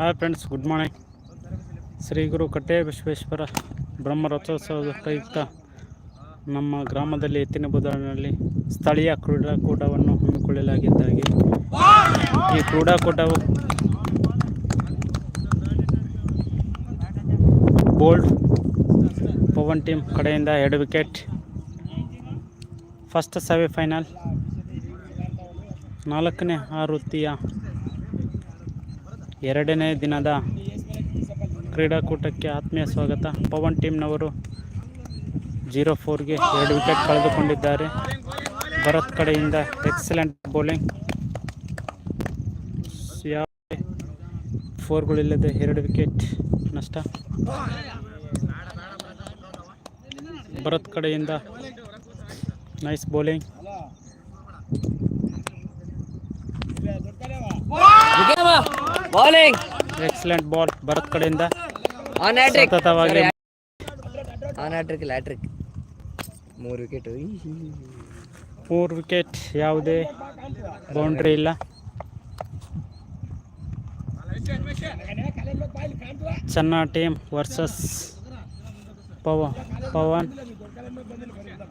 Hi friends, good morning. Shri Guru Katte Vishweshwara Brahma ರಥೋತ್ಸವದ ಪ್ರಯುಕ್ತ ನಮ್ಮ ಗ್ರಾಮದಲ್ಲಿ ಎತ್ತಿನ ಬುಧನಲ್ಲಿ ಸ್ಥಳೀಯ ಕ್ರೀಡಾಕೂಟವನ್ನು ಹಮ್ಮಿಕೊಳ್ಳಲಾಗಿದ್ದಾಗಿ. ಈ ಕ್ರೀಡಾಕೂಟವು ಬೋಲ್ಡ್ ಪವನ್ ಟೀಮ್ ಕಡೆಯಿಂದ ಎರಡು ವಿಕೆಟ್, ಫಸ್ಟ್ ಸೆಮಿಫೈನಲ್, ನಾಲ್ಕನೇ ಆವೃತ್ತಿಯ ಎರಡನೇ ದಿನದ ಕ್ರೀಡಾಕೂಟಕ್ಕೆ ಆತ್ಮೀಯ ಸ್ವಾಗತ. ಪವನ್ ಟೀಮ್ನವರು ಜೀರೋ ಫೋರ್ಗೆ ಎರಡು ವಿಕೆಟ್ ಕಳೆದುಕೊಂಡಿದ್ದಾರೆ. ಭರತ್ ಕಡೆಯಿಂದ ಎಕ್ಸಲೆಂಟ್ ಬೌಲಿಂಗ್. ಯಾವುದೇ ಫೋರ್ಗಳಿಲ್ಲದೆ ಎರಡು ವಿಕೆಟ್ ನಷ್ಟ. ಭರತ್ ಕಡೆಯಿಂದ nice bowling. Bowling excellent ball Bharat ಕಡೆಯಿಂದ ಆನ್ ಹ್ಯಾಟ್ರಿಕ್ ಸತತವಾಗಿ ಆನ್ ಹ್ಯಾಟ್ರಿಕ್ ಇಲ್ಲ ಹ್ಯಾಟ್ರಿಕ್ ಮೂರು ವಿಕೆಟ್ ಮೂರು ವಿಕೆಟ್ ಯಾವುದೇ ಬೌಂಡ್ರಿ ಇಲ್ಲ. ಚೆನ್ನ ಟೀಮ್ ವರ್ಸಸ್ ಪವ ಪವನ್.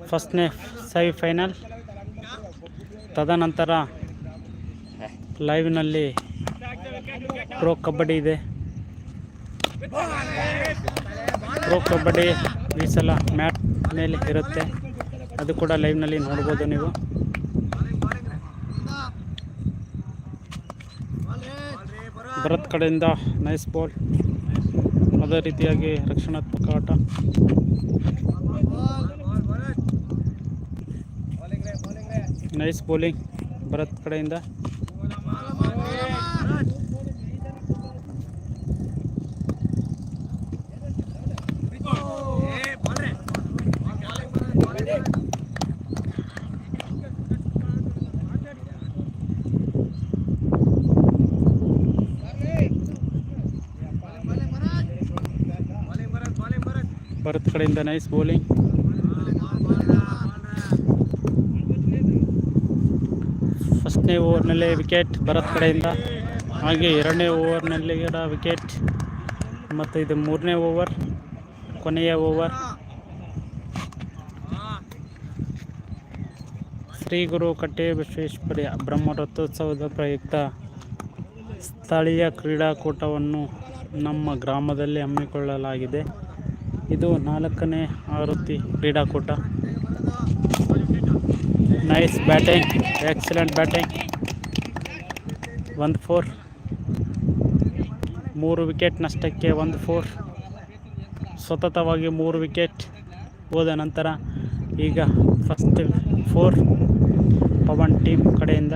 ಫಸ್ಟ್ನೇ ಸೆಮಿಫೈನಲ್ ತದನಂತರ ಲೈವ್ನಲ್ಲಿ ಪ್ರೋ ಕಬಡ್ಡಿ ಇದೆ. ಪ್ರೋ ಕಬಡ್ಡಿ ಈ ಸಲ ಮ್ಯಾಟ್ ಮೇಲೆ ಇರುತ್ತೆ. ಅದು ಕೂಡ ಲೈವ್ನಲ್ಲಿ ನೋಡ್ಬೋದು ನೀವು. ಭರತ್ ಕಡೆಯಿಂದ ನೈಸ್ ಬಾಲ್ ಅದೇ ರೀತಿಯಾಗಿ ರಕ್ಷಣಾತ್ಮಕ ಆಟ. ನೈಸ್ ಬೌಲಿಂಗ್ ಭರತ್ ಕಡೆಯಿಂದ. ಭರತ್ ಕಡೆಯಿಂದ ನೈಸ್ ಬೌಲಿಂಗ್ ಫಸ್ಟ್ನೇ ಓವರ್ನಲ್ಲೇ ವಿಕೆಟ್ ಭರತ್ ಕಡೆಯಿಂದ. ಹಾಗೆ ಎರಡನೇ ಓವರ್ನಲ್ಲಿ ವಿಕೆಟ್ ಮತ್ತು ಇದು ಮೂರನೇ ಓವರ್ ಕೊನೆಯ ಓವರ್ ಶ್ರೀ ಗುರು ಕಟ್ಟೆ ಬ್ರಹ್ಮ ಬ್ರಹ್ಮರಥೋತ್ಸವದ ಪ್ರಯುಕ್ತ ಸ್ಥಳೀಯ ಕ್ರೀಡಾಕೂಟವನ್ನು ನಮ್ಮ ಗ್ರಾಮದಲ್ಲಿ ಹಮ್ಮಿಕೊಳ್ಳಲಾಗಿದೆ. ಇದು ನಾಲ್ಕನೇ ಆವೃತ್ತಿ ಕ್ರೀಡಾಕೂಟ. ನೈಸ್ ಬ್ಯಾಟಿಂಗ್ ಎಕ್ಸಲೆಂಟ್ ಬ್ಯಾಟಿಂಗ್ ಒಂದು ಫೋರ್ ಮೂರು ವಿಕೆಟ್ ನಷ್ಟಕ್ಕೆ ಒಂದು ಫೋರ್ ಸತತವಾಗಿ ಮೂರು ವಿಕೆಟ್ ಹೋದ ನಂತರ ಈಗ ಫಸ್ಟ್ ಫೋರ್ ಪವನ್ ಟೀಮ್ ಕಡೆಯಿಂದ